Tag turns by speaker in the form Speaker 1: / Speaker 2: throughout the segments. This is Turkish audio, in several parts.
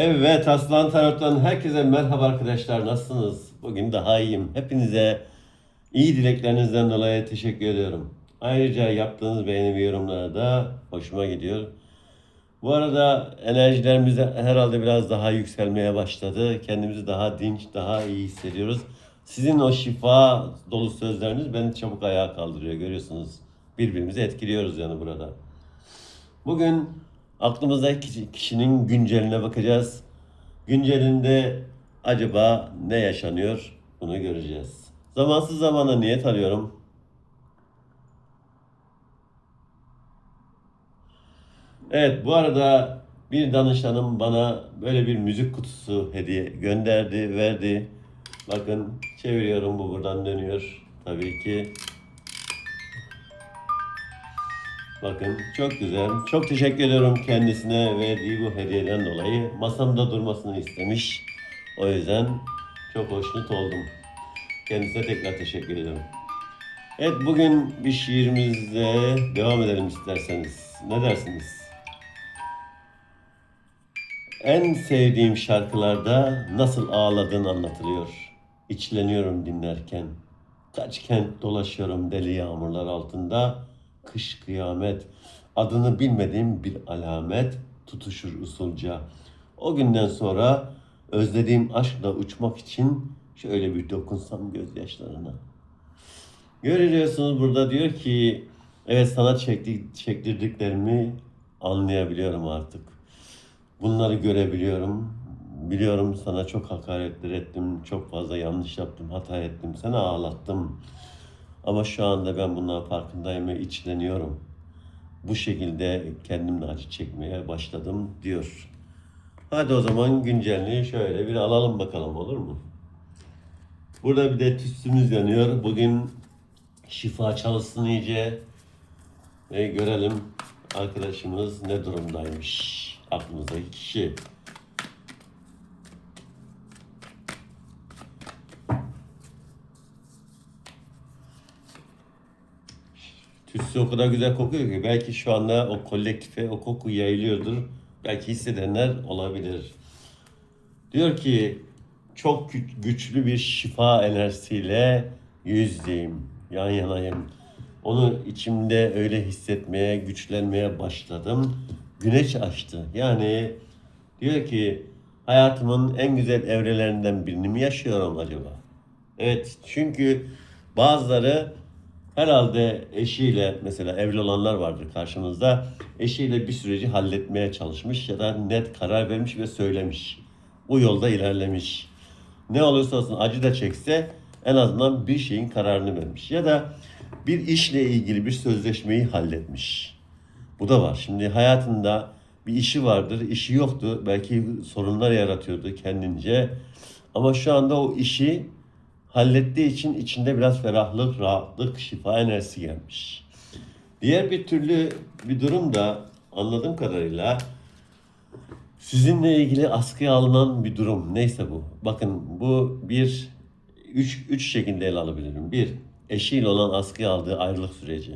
Speaker 1: Evet Aslan Tarot'tan herkese merhaba arkadaşlar nasılsınız? Bugün daha iyiyim. Hepinize iyi dileklerinizden dolayı teşekkür ediyorum. Ayrıca yaptığınız beğeni ve yorumlara da hoşuma gidiyor. Bu arada enerjilerimiz de herhalde biraz daha yükselmeye başladı. Kendimizi daha dinç, daha iyi hissediyoruz. Sizin o şifa dolu sözleriniz beni çabuk ayağa kaldırıyor görüyorsunuz. Birbirimizi etkiliyoruz yani burada. Bugün aklımızdaki kişi- kişinin günceline bakacağız. Güncelinde acaba ne yaşanıyor bunu göreceğiz. Zamansız zamana niyet alıyorum. Evet bu arada bir danışanım bana böyle bir müzik kutusu hediye gönderdi, verdi. Bakın çeviriyorum bu buradan dönüyor. Tabii ki Bakın çok güzel. Çok teşekkür ediyorum kendisine verdiği bu hediyeden dolayı. Masamda durmasını istemiş. O yüzden çok hoşnut oldum. Kendisine tekrar teşekkür ediyorum. Evet bugün bir şiirimizle devam edelim isterseniz. Ne dersiniz? En sevdiğim şarkılarda nasıl ağladığın anlatılıyor. İçleniyorum dinlerken. Kaç kent dolaşıyorum deli yağmurlar altında. Kış kıyamet. Adını bilmediğim bir alamet tutuşur usulca. O günden sonra özlediğim aşkla uçmak için şöyle bir dokunsam gözyaşlarına. Görüyorsunuz burada diyor ki evet sana çekti, çektirdiklerimi anlayabiliyorum artık. Bunları görebiliyorum. Biliyorum sana çok hakaretler ettim, çok fazla yanlış yaptım, hata ettim, seni ağlattım. Ama şu anda ben bundan farkındayım ve içleniyorum. Bu şekilde kendimle acı çekmeye başladım diyor. Hadi o zaman güncelliği şöyle bir alalım bakalım olur mu? Burada bir de tütsümüz yanıyor. Bugün şifa çalışsın iyice. Ve görelim arkadaşımız ne durumdaymış. Aklımızdaki kişi. Tütsü o kadar güzel kokuyor ki belki şu anda o kolektife o koku yayılıyordur. Belki hissedenler olabilir. Diyor ki çok gü- güçlü bir şifa enerjisiyle yüzdeyim, yan yanayım. Onu içimde öyle hissetmeye, güçlenmeye başladım. Güneş açtı. Yani diyor ki hayatımın en güzel evrelerinden birini mi yaşıyorum acaba? Evet çünkü bazıları herhalde eşiyle mesela evli olanlar vardır karşımızda. Eşiyle bir süreci halletmeye çalışmış ya da net karar vermiş ve söylemiş. Bu yolda ilerlemiş. Ne olursa olsun acı da çekse en azından bir şeyin kararını vermiş. Ya da bir işle ilgili bir sözleşmeyi halletmiş. Bu da var. Şimdi hayatında bir işi vardır, işi yoktu. Belki sorunlar yaratıyordu kendince. Ama şu anda o işi hallettiği için içinde biraz ferahlık, rahatlık, şifa enerjisi gelmiş. Diğer bir türlü bir durum da anladığım kadarıyla sizinle ilgili askıya alınan bir durum. Neyse bu. Bakın bu bir üç, üç şekilde ele alabilirim. Bir, eşiyle olan askıya aldığı ayrılık süreci.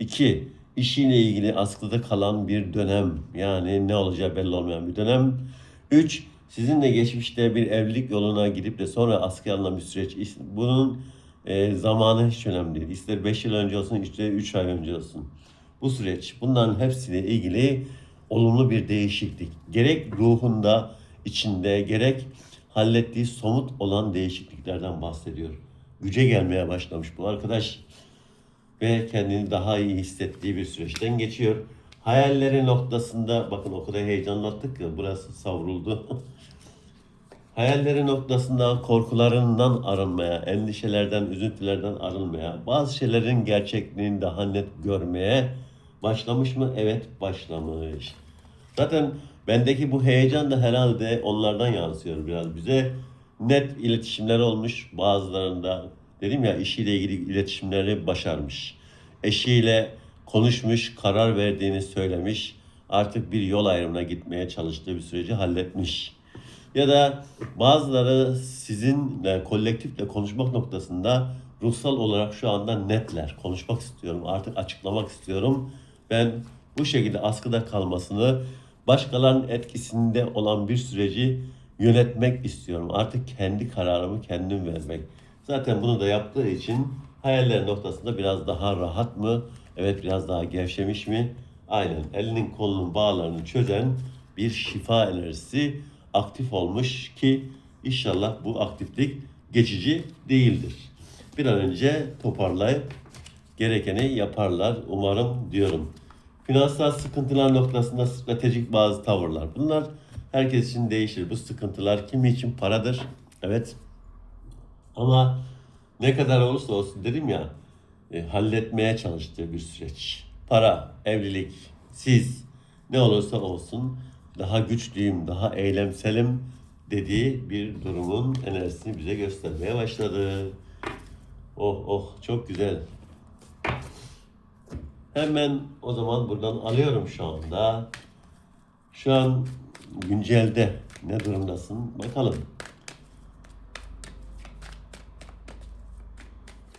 Speaker 1: İki, işiyle ilgili askıda kalan bir dönem. Yani ne olacağı belli olmayan bir dönem. Üç, sizinle geçmişte bir evlilik yoluna gidip de sonra askıya alınan bir süreç. Bunun e, zamanı hiç önemli değil. İster 5 yıl önce olsun, ister 3 ay önce olsun. Bu süreç bunların hepsiyle ilgili olumlu bir değişiklik. Gerek ruhunda, içinde, gerek hallettiği somut olan değişikliklerden bahsediyor. Güce gelmeye başlamış bu arkadaş ve kendini daha iyi hissettiği bir süreçten geçiyor. Hayalleri noktasında bakın o kadar heyecanlattık ki burası savruldu. Hayalleri noktasında korkularından arınmaya, endişelerden, üzüntülerden arınmaya, bazı şeylerin gerçekliğini daha net görmeye başlamış mı? Evet başlamış. Zaten bendeki bu heyecan da herhalde onlardan yansıyor biraz bize. Net iletişimler olmuş bazılarında. Dedim ya işiyle ilgili iletişimleri başarmış. Eşiyle konuşmuş, karar verdiğini söylemiş. Artık bir yol ayrımına gitmeye çalıştığı bir süreci halletmiş. Ya da bazıları sizinle kolektifle konuşmak noktasında ruhsal olarak şu anda netler. Konuşmak istiyorum, artık açıklamak istiyorum. Ben bu şekilde askıda kalmasını başkalarının etkisinde olan bir süreci yönetmek istiyorum. Artık kendi kararımı kendim vermek. Zaten bunu da yaptığı için hayaller noktasında biraz daha rahat mı? Evet biraz daha gevşemiş mi? Aynen elinin kolunun bağlarını çözen bir şifa enerjisi aktif olmuş ki inşallah bu aktiflik geçici değildir. Bir an önce toparlayıp gerekeni yaparlar umarım diyorum. Finansal sıkıntılar noktasında stratejik bazı tavırlar. Bunlar herkes için değişir. Bu sıkıntılar kimi için paradır. Evet. Ama ne kadar olursa olsun dedim ya e, halletmeye çalıştığı bir süreç. Para, evlilik, siz ne olursa olsun daha güçlüyüm, daha eylemselim dediği bir durumun enerjisini bize göstermeye başladı. Oh oh çok güzel. Hemen o zaman buradan alıyorum şu anda. Şu an güncelde ne durumdasın bakalım.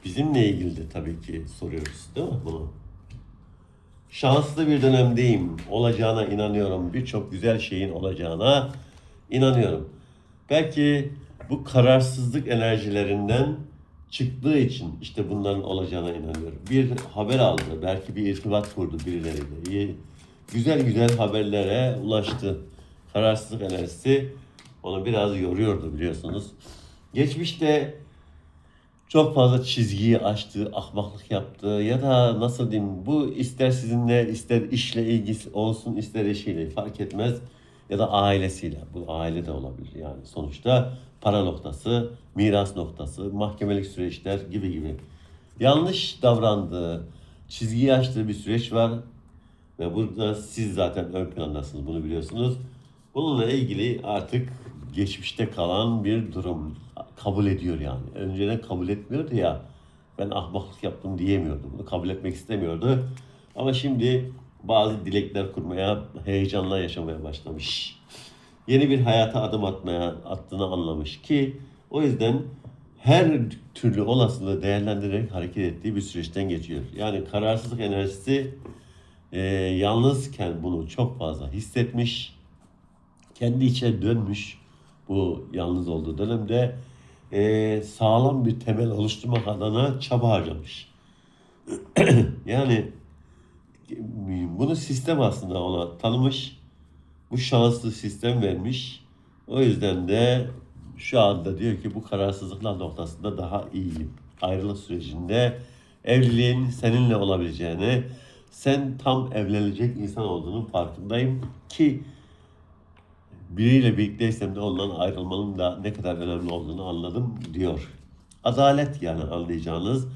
Speaker 1: Bizimle ilgili de tabii ki soruyoruz değil mi bunu? Şanslı bir dönemdeyim. Olacağına inanıyorum. Birçok güzel şeyin olacağına inanıyorum. Belki bu kararsızlık enerjilerinden çıktığı için işte bunların olacağına inanıyorum. Bir haber aldı. Belki bir irtibat kurdu birileriyle. İyi, Güzel güzel haberlere ulaştı. Kararsızlık enerjisi onu biraz yoruyordu biliyorsunuz. Geçmişte çok fazla çizgiyi aştı, ahmaklık yaptı. Ya da nasıl diyeyim bu ister sizinle ister işle ilgisi olsun ister eşiyle fark etmez. Ya da ailesiyle. Bu aile de olabilir yani. Sonuçta para noktası, miras noktası, mahkemelik süreçler gibi gibi. Yanlış davrandığı, çizgiyi aştığı bir süreç var. Ve burada siz zaten ön plandasınız bunu biliyorsunuz. Bununla ilgili artık geçmişte kalan bir durum kabul ediyor yani. Önceden kabul etmiyordu ya. Ben ahmaklık yaptım diyemiyordu. Bunu kabul etmek istemiyordu. Ama şimdi bazı dilekler kurmaya, heyecanla yaşamaya başlamış. Yeni bir hayata adım atmaya attığını anlamış ki o yüzden her türlü olasılığı değerlendirerek hareket ettiği bir süreçten geçiyor. Yani kararsızlık enerjisi e, yalnızken bunu çok fazla hissetmiş kendi içine dönmüş bu yalnız olduğu dönemde eee, sağlam bir temel oluşturmak adına çaba harcamış. yani bunu sistem aslında ona tanımış. Bu şanslı sistem vermiş. O yüzden de şu anda diyor ki bu kararsızlıklar noktasında daha iyiyim. Ayrılık sürecinde evliliğin seninle olabileceğini, sen tam evlenecek insan olduğunun farkındayım ki biriyle birlikteysem de ondan ayrılmanın da ne kadar önemli olduğunu anladım diyor. Adalet yani anlayacağınız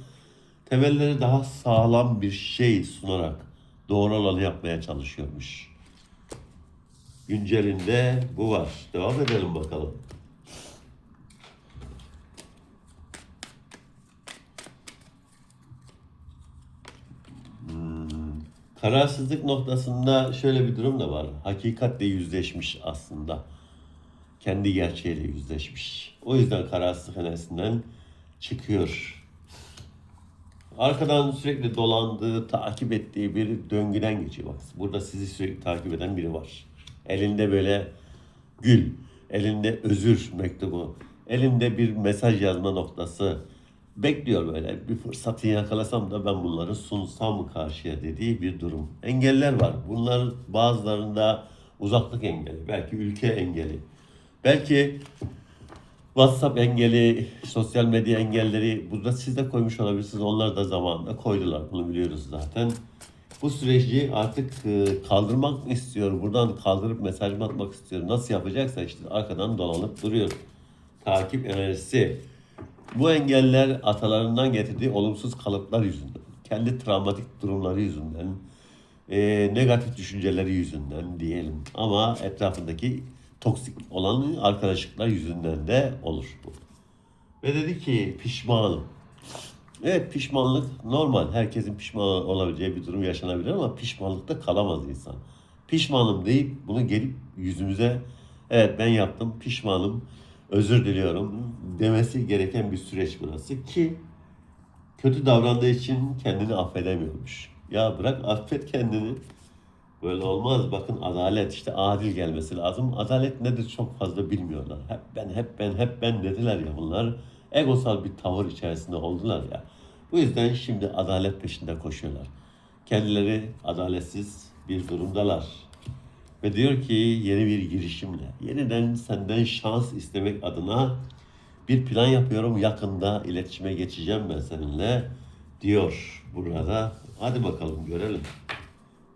Speaker 1: temelleri daha sağlam bir şey sunarak doğru olanı yapmaya çalışıyormuş. Güncelinde bu var. Devam edelim bakalım. Kararsızlık noktasında şöyle bir durum da var. Hakikatle yüzleşmiş aslında. Kendi gerçeğiyle yüzleşmiş. O yüzden kararsızlık enerjisinden çıkıyor. Arkadan sürekli dolandığı, takip ettiği bir döngüden geçiyor. Bak burada sizi sürekli takip eden biri var. Elinde böyle gül, elinde özür mektubu, elinde bir mesaj yazma noktası, bekliyor böyle bir fırsatı yakalasam da ben bunları sunsam karşıya dediği bir durum. Engeller var. Bunlar bazılarında uzaklık engeli, belki ülke engeli, belki WhatsApp engeli, sosyal medya engelleri burada siz de koymuş olabilirsiniz. Onlar da zamanında koydular. Bunu biliyoruz zaten. Bu süreci artık e, kaldırmak istiyor? Buradan kaldırıp mesaj atmak istiyor? Nasıl yapacaksa işte arkadan dolanıp duruyor. Takip enerjisi. Bu engeller atalarından getirdiği olumsuz kalıplar yüzünden, kendi travmatik durumları yüzünden, e, negatif düşünceleri yüzünden diyelim. Ama etrafındaki toksik olan arkadaşlıklar yüzünden de olur bu. Ve dedi ki pişmanım. Evet pişmanlık normal. Herkesin pişman olabileceği bir durum yaşanabilir ama pişmanlıkta kalamaz insan. Pişmanım deyip bunu gelip yüzümüze evet ben yaptım pişmanım özür diliyorum demesi gereken bir süreç burası ki kötü davrandığı için kendini affedemiyormuş. Ya bırak affet kendini. Böyle olmaz. Bakın adalet işte adil gelmesi lazım. Adalet nedir çok fazla bilmiyorlar. Hep ben, hep ben, hep ben dediler ya bunlar. Egosal bir tavır içerisinde oldular ya. Bu yüzden şimdi adalet peşinde koşuyorlar. Kendileri adaletsiz bir durumdalar. Ve diyor ki yeni bir girişimle, yeniden senden şans istemek adına bir plan yapıyorum. Yakında iletişime geçeceğim ben seninle diyor burada. Hadi bakalım görelim.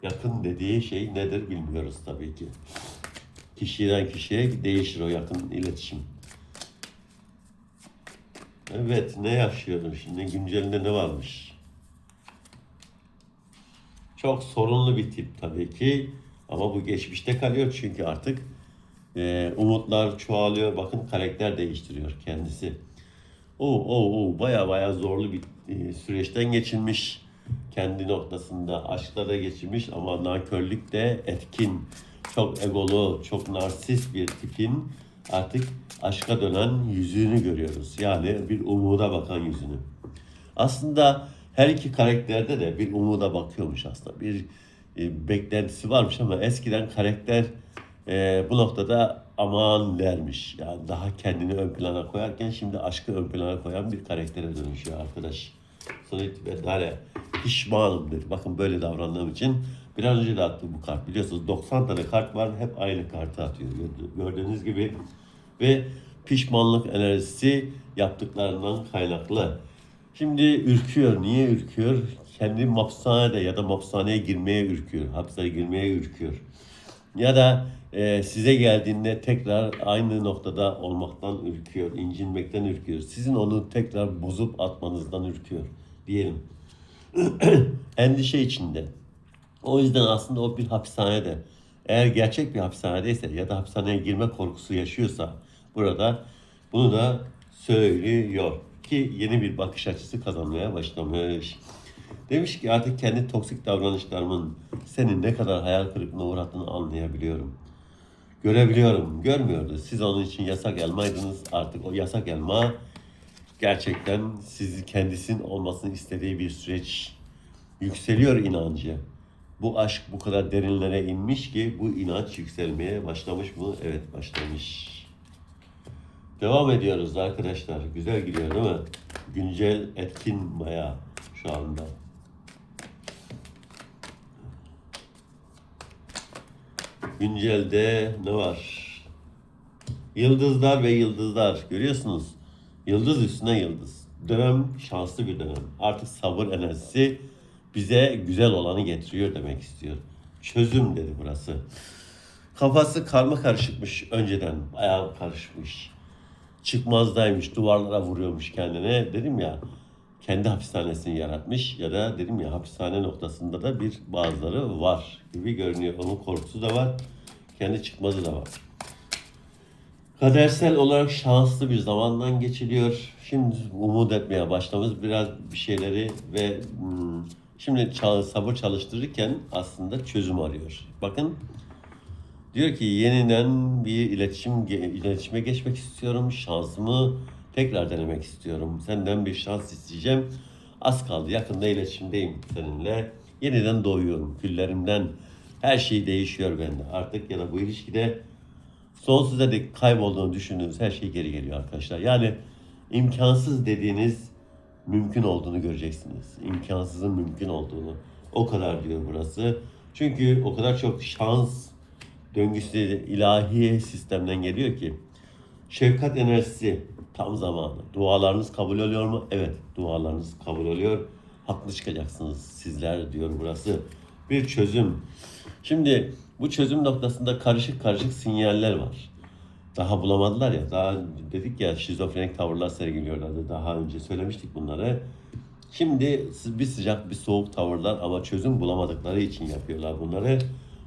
Speaker 1: Yakın dediği şey nedir bilmiyoruz tabii ki. Kişiden kişiye değişir o yakın iletişim. Evet ne yaşıyorum şimdi güncelinde ne varmış? Çok sorunlu bir tip tabii ki. Ama bu geçmişte kalıyor çünkü artık e, umutlar çoğalıyor. Bakın karakter değiştiriyor kendisi. O o o baya baya zorlu bir e, süreçten geçilmiş. Kendi noktasında aşkta da geçirmiş ama nankörlük de etkin. Çok egolu, çok narsist bir tipin artık aşka dönen yüzünü görüyoruz. Yani bir umuda bakan yüzünü. Aslında her iki karakterde de bir umuda bakıyormuş aslında. Bir e, beklentisi varmış ama eskiden karakter e, bu noktada aman dermiş. Yani daha kendini ön plana koyarken şimdi aşkı ön plana koyan bir karaktere dönüşüyor arkadaş. Sonuç itibariyle pişmanım dedi. Bakın böyle davrandığım için bir an önce de attım bu kart. Biliyorsunuz 90 tane kart var. Hep aynı kartı atıyor. Gördü- Gördüğünüz gibi. Ve pişmanlık enerjisi yaptıklarından kaynaklı. Şimdi ürküyor. Niye ürküyor? Kendi hapishanede ya da hapishaneye girmeye ürküyor. Hapse girmeye ürküyor. Ya da e, size geldiğinde tekrar aynı noktada olmaktan ürküyor, incinmekten ürküyor. Sizin onu tekrar bozup atmanızdan ürküyor diyelim. Endişe içinde. O yüzden aslında o bir hapishanede. Eğer gerçek bir hapishanedeyse ya da hapishaneye girme korkusu yaşıyorsa burada bunu da söylüyor ki yeni bir bakış açısı kazanmaya başlamış. Demiş ki artık kendi toksik davranışlarımın seni ne kadar hayal kırıklığına uğrattığını anlayabiliyorum. Görebiliyorum, görmüyordu. Siz onun için yasak elmaydınız. Artık o yasak elma gerçekten sizi kendisinin olmasını istediği bir süreç yükseliyor inancı. Bu aşk bu kadar derinlere inmiş ki bu inanç yükselmeye başlamış mı? Evet başlamış. Devam ediyoruz arkadaşlar. Güzel gidiyor değil mi? Güncel etkin bayağı şu anda. Güncelde ne var? Yıldızlar ve yıldızlar görüyorsunuz. Yıldız üstüne yıldız. Dönem şanslı bir dönem. Artık sabır enerjisi bize güzel olanı getiriyor demek istiyor. Çözüm dedi burası. Kafası karma karışıkmış önceden. Bayağı karışmış. Çıkmazdaymış, duvarlara vuruyormuş kendine. Dedim ya kendi hapishanesini yaratmış ya da dedim ya hapishane noktasında da bir bazıları var gibi görünüyor. Onun korkusu da var. Kendi çıkmazı da var. Kadersel olarak şanslı bir zamandan geçiliyor. Şimdi umut etmeye başlamış biraz bir şeyleri ve hmm, şimdi sabır çalıştırırken aslında çözüm arıyor. Bakın diyor ki yeniden bir iletişim iletişime geçmek istiyorum. Şansımı tekrar denemek istiyorum. Senden bir şans isteyeceğim. Az kaldı. Yakında iletişimdeyim seninle. Yeniden doğuyorum. Küllerimden her şey değişiyor bende. Artık ya da bu ilişkide sonsuza dek kaybolduğunu düşündüğünüz her şey geri geliyor arkadaşlar. Yani imkansız dediğiniz mümkün olduğunu göreceksiniz. İmkansızın mümkün olduğunu. O kadar diyor burası. Çünkü o kadar çok şans döngüsü ilahi sistemden geliyor ki şefkat enerjisi tam zamanı. Dualarınız kabul oluyor mu? Evet, dualarınız kabul oluyor. Haklı çıkacaksınız sizler diyor burası. Bir çözüm. Şimdi bu çözüm noktasında karışık karışık sinyaller var. Daha bulamadılar ya. Daha dedik ya şizofrenik tavırlar sergiliyorlardı. Daha önce söylemiştik bunları. Şimdi bir sıcak bir soğuk tavırlar ama çözüm bulamadıkları için yapıyorlar bunları.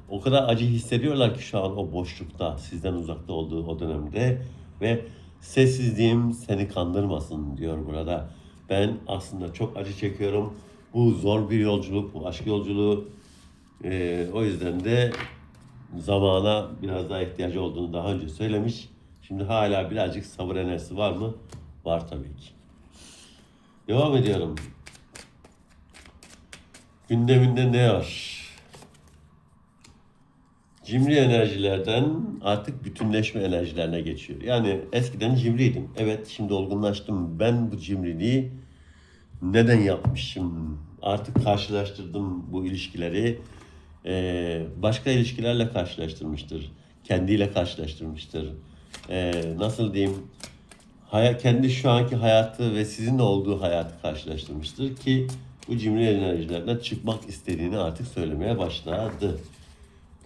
Speaker 1: O kadar acı hissediyorlar ki şu an o boşlukta, sizden uzakta olduğu o dönemde ve sessizliğim seni kandırmasın diyor burada. Ben aslında çok acı çekiyorum. Bu zor bir yolculuk, bu aşk yolculuğu. Ee, o yüzden de zamana biraz daha ihtiyacı olduğunu daha önce söylemiş. Şimdi hala birazcık sabır enerjisi var mı? Var tabii ki. Devam ediyorum. Gündeminde ne var? Cimri enerjilerden artık bütünleşme enerjilerine geçiyor. Yani eskiden cimriydim. Evet şimdi olgunlaştım. Ben bu cimriliği neden yapmışım? Artık karşılaştırdım bu ilişkileri. Ee, başka ilişkilerle karşılaştırmıştır. Kendiyle karşılaştırmıştır. Ee, nasıl diyeyim? Haya, kendi şu anki hayatı ve sizinle olduğu hayatı karşılaştırmıştır ki bu cimri enerjilerden çıkmak istediğini artık söylemeye başladı.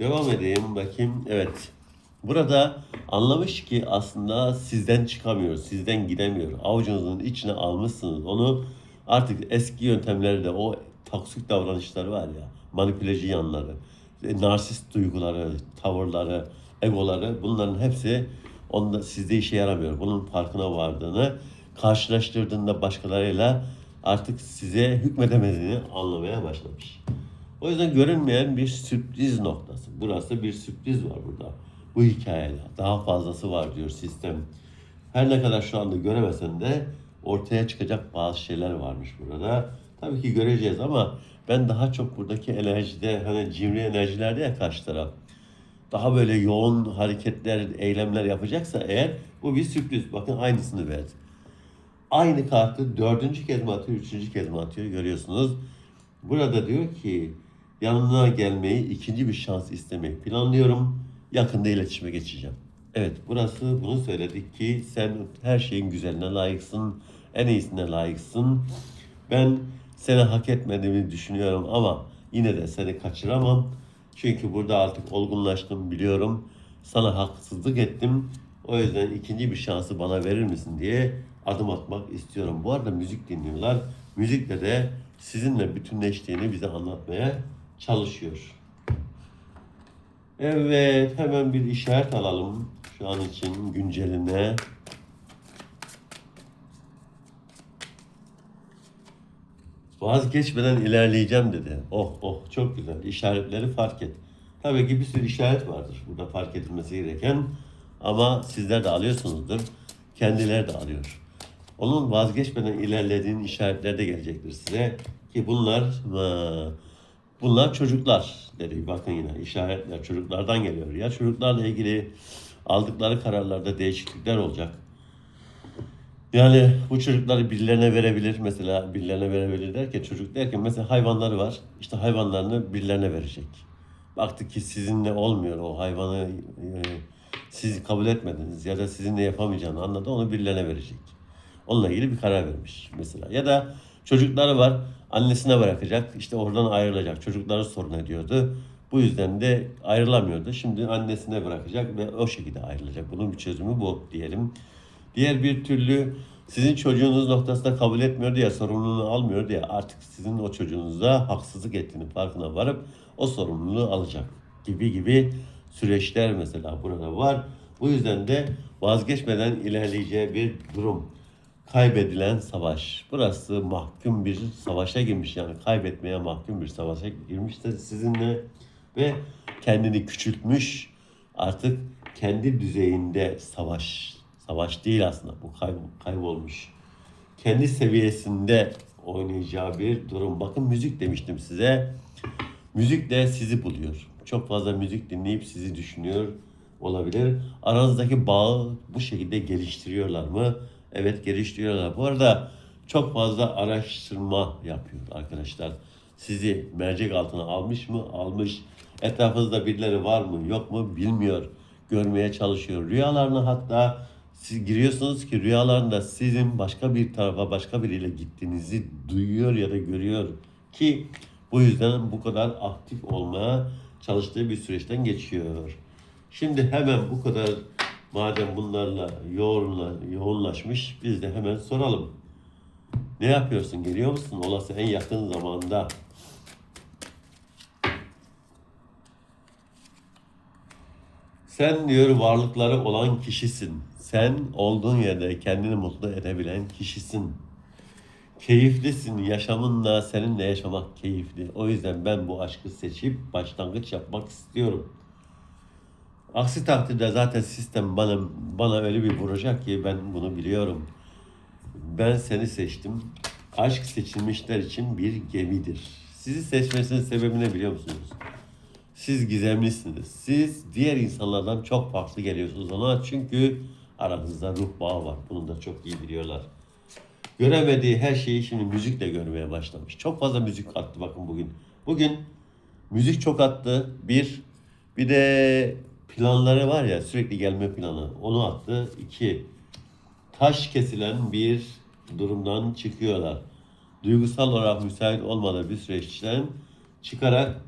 Speaker 1: Devam edeyim bakayım. Evet. Burada anlamış ki aslında sizden çıkamıyor, sizden gidemiyor. Avucunuzun içine almışsınız. Onu artık eski yöntemlerde o toksik davranışları var ya, manipüleci yanları, e, narsist duyguları, tavırları, egoları bunların hepsi onda sizde işe yaramıyor. Bunun farkına vardığını karşılaştırdığında başkalarıyla artık size hükmedemediğini anlamaya başlamış. O yüzden görünmeyen bir sürpriz noktası. Burası bir sürpriz var burada. Bu hikayede. Daha fazlası var diyor sistem. Her ne kadar şu anda göremesen de ortaya çıkacak bazı şeyler varmış burada. Tabii ki göreceğiz ama ben daha çok buradaki enerjide hani cimri enerjilerde ya karşı taraf. Daha böyle yoğun hareketler, eylemler yapacaksa eğer bu bir sürpriz. Bakın aynısını verdi. Aynı kartı dördüncü kez mi atıyor, üçüncü kez mi atıyor görüyorsunuz. Burada diyor ki yanına gelmeyi, ikinci bir şans istemeyi planlıyorum. Yakında iletişime geçeceğim. Evet burası bunu söyledik ki sen her şeyin güzeline layıksın, en iyisine layıksın. Ben seni hak etmediğimi düşünüyorum ama yine de seni kaçıramam. Çünkü burada artık olgunlaştım biliyorum. Sana haksızlık ettim. O yüzden ikinci bir şansı bana verir misin diye adım atmak istiyorum. Bu arada müzik dinliyorlar. Müzikle de sizinle bütünleştiğini bize anlatmaya çalışıyor. Evet, hemen bir işaret alalım şu an için günceline. Vazgeçmeden ilerleyeceğim dedi. Oh oh çok güzel. İşaretleri fark et. Tabii ki bir sürü işaret vardır burada fark edilmesi gereken. Ama sizler de alıyorsunuzdur. Kendileri de alıyor. Onun vazgeçmeden ilerlediğin işaretler de gelecektir size. Ki bunlar bunlar çocuklar dedi. Bakın yine işaretler çocuklardan geliyor. Ya çocuklarla ilgili aldıkları kararlarda değişiklikler olacak. Yani bu çocukları birilerine verebilir mesela birilerine verebilir derken çocuk derken mesela hayvanları var işte hayvanlarını birilerine verecek. Baktık ki sizinle olmuyor o hayvanı e, siz kabul etmediniz ya da sizinle yapamayacağını anladı onu birilerine verecek. Onunla ilgili bir karar vermiş mesela. Ya da çocukları var annesine bırakacak işte oradan ayrılacak çocukları sorun ediyordu. Bu yüzden de ayrılamıyordu. Şimdi annesine bırakacak ve o şekilde ayrılacak. Bunun bir çözümü bu diyelim. Diğer bir türlü sizin çocuğunuz noktasında kabul etmiyordu ya sorumluluğunu almıyordu ya artık sizin o çocuğunuza haksızlık ettiğini farkına varıp o sorumluluğu alacak gibi gibi süreçler mesela burada var. Bu yüzden de vazgeçmeden ilerleyeceği bir durum. Kaybedilen savaş. Burası mahkum bir savaşa girmiş yani kaybetmeye mahkum bir savaşa girmiş de sizinle ve kendini küçültmüş artık kendi düzeyinde savaş Savaş değil aslında. Bu kay- kaybolmuş. Kendi seviyesinde oynayacağı bir durum. Bakın müzik demiştim size. Müzik de sizi buluyor. Çok fazla müzik dinleyip sizi düşünüyor olabilir. Aranızdaki bağı bu şekilde geliştiriyorlar mı? Evet geliştiriyorlar. Bu arada çok fazla araştırma yapıyor arkadaşlar. Sizi mercek altına almış mı? Almış. Etrafınızda birileri var mı? Yok mu? Bilmiyor. Görmeye çalışıyor. Rüyalarını hatta siz giriyorsunuz ki rüyalarında sizin başka bir tarafa başka biriyle gittiğinizi duyuyor ya da görüyor ki bu yüzden bu kadar aktif olmaya çalıştığı bir süreçten geçiyor. Şimdi hemen bu kadar madem bunlarla yoğunla, yoğunlaşmış biz de hemen soralım. Ne yapıyorsun? Geliyor musun? Olası en yakın zamanda. Sen diyor varlıkları olan kişisin. Sen olduğun yerde kendini mutlu edebilen kişisin. Keyiflisin. Yaşamınla seninle yaşamak keyifli. O yüzden ben bu aşkı seçip başlangıç yapmak istiyorum. Aksi takdirde zaten sistem bana bana öyle bir vuracak ki ben bunu biliyorum. Ben seni seçtim. Aşk seçilmişler için bir gemidir. Sizi seçmesinin sebebi ne biliyor musunuz? Siz gizemlisiniz. Siz diğer insanlardan çok farklı geliyorsunuz ona çünkü aranızda ruh bağı var. Bunu da çok iyi biliyorlar. Göremediği her şeyi şimdi müzikle görmeye başlamış. Çok fazla müzik attı bakın bugün. Bugün müzik çok attı. Bir, bir de planları var ya sürekli gelme planı. Onu attı. İki, taş kesilen bir durumdan çıkıyorlar. Duygusal olarak müsait olmadığı bir süreçten çıkarak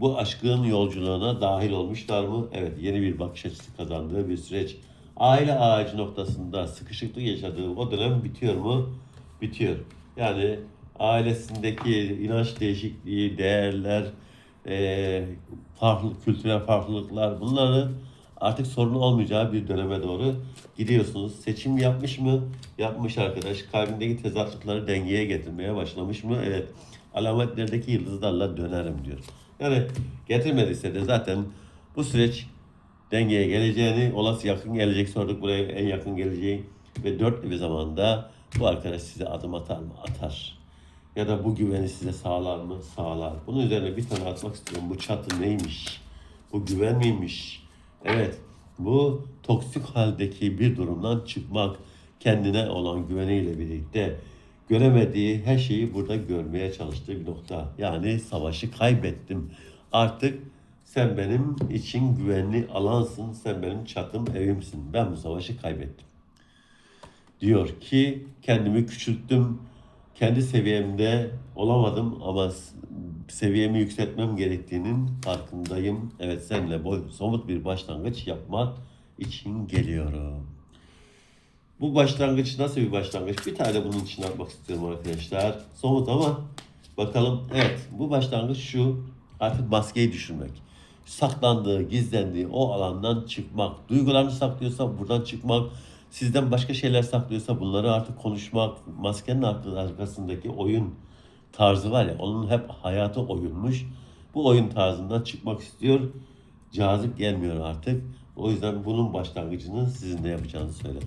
Speaker 1: bu aşkın yolculuğuna dahil olmuşlar mı? Evet, yeni bir bakış açısı kazandığı bir süreç. Aile ağacı noktasında sıkışıklık yaşadığı o dönem bitiyor mu? Bitiyor. Yani ailesindeki inanç değişikliği, değerler, eee, farklı kültürel farklılıklar bunları artık sorun olmayacağı bir döneme doğru gidiyorsunuz. Seçim yapmış mı? Yapmış arkadaş. Kalbindeki tezatlıkları dengeye getirmeye başlamış mı? Evet. Alametlerdeki yıldızlarla dönerim diyor. Yani getirmediyse de zaten bu süreç dengeye geleceğini, olası yakın gelecek sorduk buraya en yakın geleceği ve dörtlü bir zamanda bu arkadaş size adım atar mı? Atar. Ya da bu güveni size sağlar mı? Sağlar. Bunun üzerine bir tane atmak istiyorum. Bu çatı neymiş? Bu güven miymiş? Evet. Bu toksik haldeki bir durumdan çıkmak, kendine olan güveniyle birlikte göremediği her şeyi burada görmeye çalıştığı bir nokta. Yani savaşı kaybettim. Artık sen benim için güvenli alansın, sen benim çatım evimsin. Ben bu savaşı kaybettim diyor ki kendimi küçülttüm. Kendi seviyemde olamadım ama seviyemi yükseltmem gerektiğinin farkındayım. Evet seninle boy, somut bir başlangıç yapmak için geliyorum. Bu başlangıç nasıl bir başlangıç? Bir tane bunun için atmak istiyorum arkadaşlar. Somut ama bakalım. Evet bu başlangıç şu. Artık maskeyi düşürmek. Saklandığı, gizlendiği o alandan çıkmak. Duygularını saklıyorsa buradan çıkmak. Sizden başka şeyler saklıyorsa bunları artık konuşmak. Maskenin arka- arkasındaki oyun tarzı var ya onun hep hayatı oyunmuş. Bu oyun tarzından çıkmak istiyor. Cazip gelmiyor artık. O yüzden bunun başlangıcını sizin de yapacağınızı söyledi.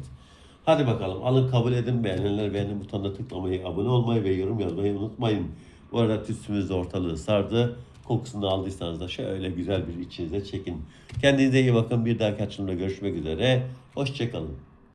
Speaker 1: Hadi bakalım alın kabul edin beğenenler beğenin butonuna tıklamayı, abone olmayı ve yorum yazmayı unutmayın. Bu arada tütsümüz de ortalığı sardı. Kokusunu aldıysanız da şöyle güzel bir içinize çekin. Kendinize iyi bakın. Bir dahaki açılımda görüşmek üzere. Hoşçakalın.